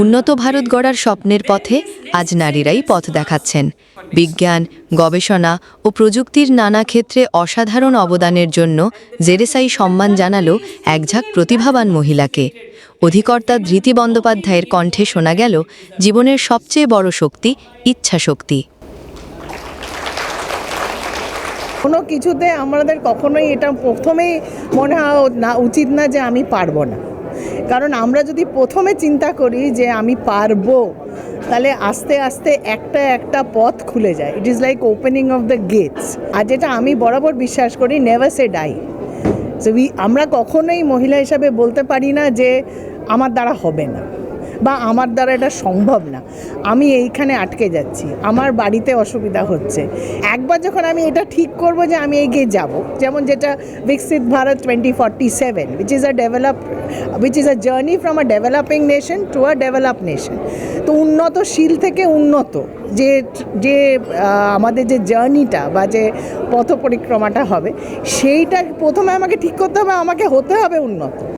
উন্নত ভারত গড়ার স্বপ্নের পথে আজ নারীরাই পথ দেখাচ্ছেন। বিজ্ঞান, গবেষণা ও প্রযুক্তির নানা ক্ষেত্রে অসাধারণ অবদানের জন্য জেরেসাই সম্মান জানালো একঝাঁক প্রতিভাবান মহিলাকে। অধিকর্তা ধৃতি বন্দ্যোপাধ্যায়ের কণ্ঠে শোনা গেল জীবনের সবচেয়ে বড় শক্তি, ইচ্ছাশক্তি। কোনো কিছুতে আমাদের কখনোই এটা প্রথমেই মনে হয় না উচিত না যে আমি পারব না। কারণ আমরা যদি প্রথমে চিন্তা করি যে আমি পারব, তাহলে আস্তে আস্তে একটা একটা পথ খুলে যায়। It is like opening of the gates আর যেটা আমি বরাবর বিশ্বাস করি নেভার সে ডাই সো আমরা কখনোই মহিলা হিসাবে বলতে পারি না যে আমার দ্বারা হবে না। বা আমার দ্বারা এটা সম্ভব না। আমি এইখানে আটকে যাচ্ছি। আমার বাড়িতে অসুবিধা হচ্ছে। একবার যখন আমি এটা ঠিক করব যে আমি এগিয়ে যাব, যেমন যেটা Viksit Bharat twenty forty seven which is a develop which is a journey from a developing nation to a develop nation তো উন্নতশীল থেকে উন্নত যে যে আমাদের যে জার্নিটা বা যে পথ পরিক্রমাটা হবে, সেইটা প্রথমে আমাকে ঠিক করতে হবে, আমাকে হতে হবে উন্নত।